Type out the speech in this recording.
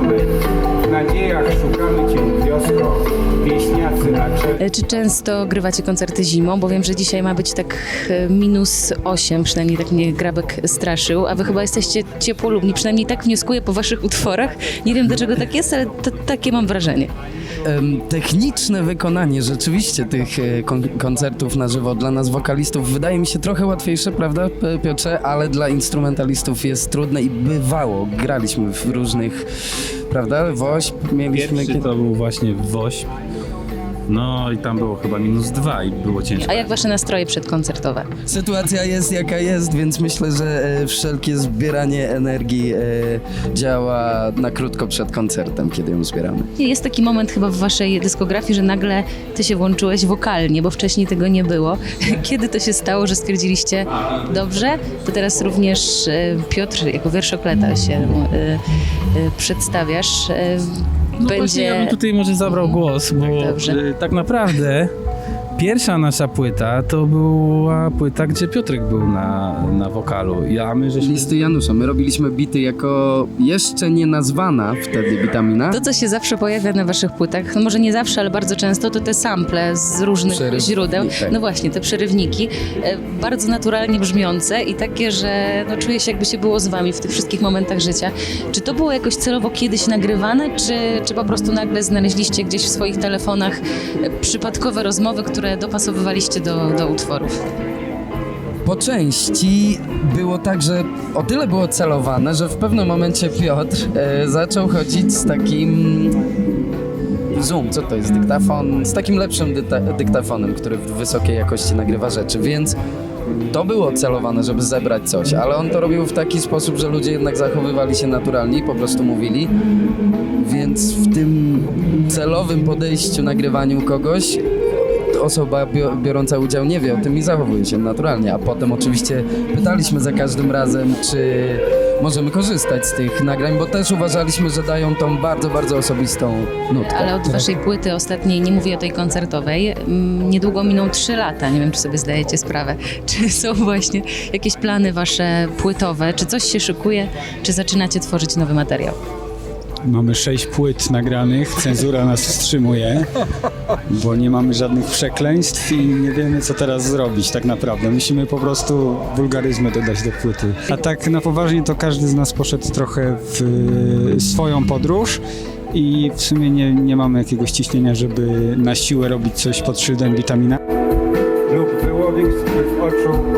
mamy. W nadziejach szukamy Cię wiosko, wieśniacy na. E, Czy często grywacie koncerty zimą? Bo wiem, że dzisiaj ma być tak e, minus 8, przynajmniej tak mnie Grabek straszył, a wy chyba jesteście ciepłolubni, przynajmniej tak wnioskuję po waszych utworach. Nie wiem dlaczego tak jest, ale takie mam wrażenie. Techniczne wykonanie rzeczywiście tych e, kon- koncertów na żywo dla nas wokalistów wydaje mi się trochę łatwiejsze, prawda Piotrze? Ale dla instrumentalistów jest trudne i bywało. Graliśmy w różnych, prawda? Woś, mieliśmy... Pierwszy to był właśnie Woś. No i tam było chyba minus dwa i było ciężko. A jak wasze nastroje przedkoncertowe? Sytuacja jest jaka jest, więc myślę, że e, wszelkie zbieranie energii e, działa na krótko przed koncertem, kiedy ją zbieramy. Jest taki moment chyba w waszej dyskografii, że nagle ty się włączyłeś wokalnie, bo wcześniej tego nie było. Kiedy to się stało, że stwierdziliście, dobrze, to teraz również e, Piotr jako wierszokleta się e, e, przedstawiasz. e, No właśnie ja bym tutaj może zabrał głos, bo Dobrze. y, tak naprawdę pierwsza nasza płyta to była płyta, gdzie Piotrek był na, na wokalu. Ja my żeśmy... Listy Janusza. My robiliśmy bity jako jeszcze nie nazwana wtedy witamina. To, co się zawsze pojawia na waszych płytach, no może nie zawsze, ale bardzo często, to te sample z różnych Przerywniki, źródeł. tak. No właśnie, te przerywniki, e, bardzo naturalnie brzmiące i takie, że no, czuję się jakby się było z wami w tych wszystkich momentach życia. Czy to było jakoś celowo kiedyś nagrywane, czy, czy po prostu nagle znaleźliście gdzieś w swoich telefonach e, przypadkowe rozmowy, które dopasowywaliście do, do utworów? Po części było tak, że o tyle było celowane, że w pewnym momencie Piotr e, zaczął chodzić z takim Zoom, co to jest? Dyktafon, z takim lepszym dyktafonem, który w wysokiej jakości nagrywa rzeczy, więc to było celowane, żeby zebrać coś, ale on to robił w taki sposób, że ludzie jednak zachowywali się naturalnie i po prostu mówili, więc w tym celowym podejściu, nagrywaniu kogoś osoba bio- biorąca udział nie wie o tym i zachowuje się naturalnie, a potem oczywiście pytaliśmy za każdym razem, czy możemy korzystać z tych nagrań, bo też uważaliśmy, że dają tą bardzo, bardzo osobistą nutkę. Ale od waszej płyty ostatniej, nie mówię o tej koncertowej, mm, niedługo miną trzy lata. Nie wiem, czy sobie zdajecie sprawę. Czy są właśnie jakieś plany wasze płytowe? Czy coś się szykuje? Czy zaczynacie tworzyć nowy materiał? Mamy sześć płyt nagranych, cenzura nas wstrzymuje, bo nie mamy żadnych przekleństw i nie wiemy, co teraz zrobić tak naprawdę. Musimy po prostu wulgaryzmy dodać do płyty. A tak na poważnie to każdy z nas poszedł trochę w y, swoją podróż i w sumie nie, nie mamy jakiegoś ciśnienia, żeby na siłę robić coś pod szyldem witamina. lub wyłowił z oczu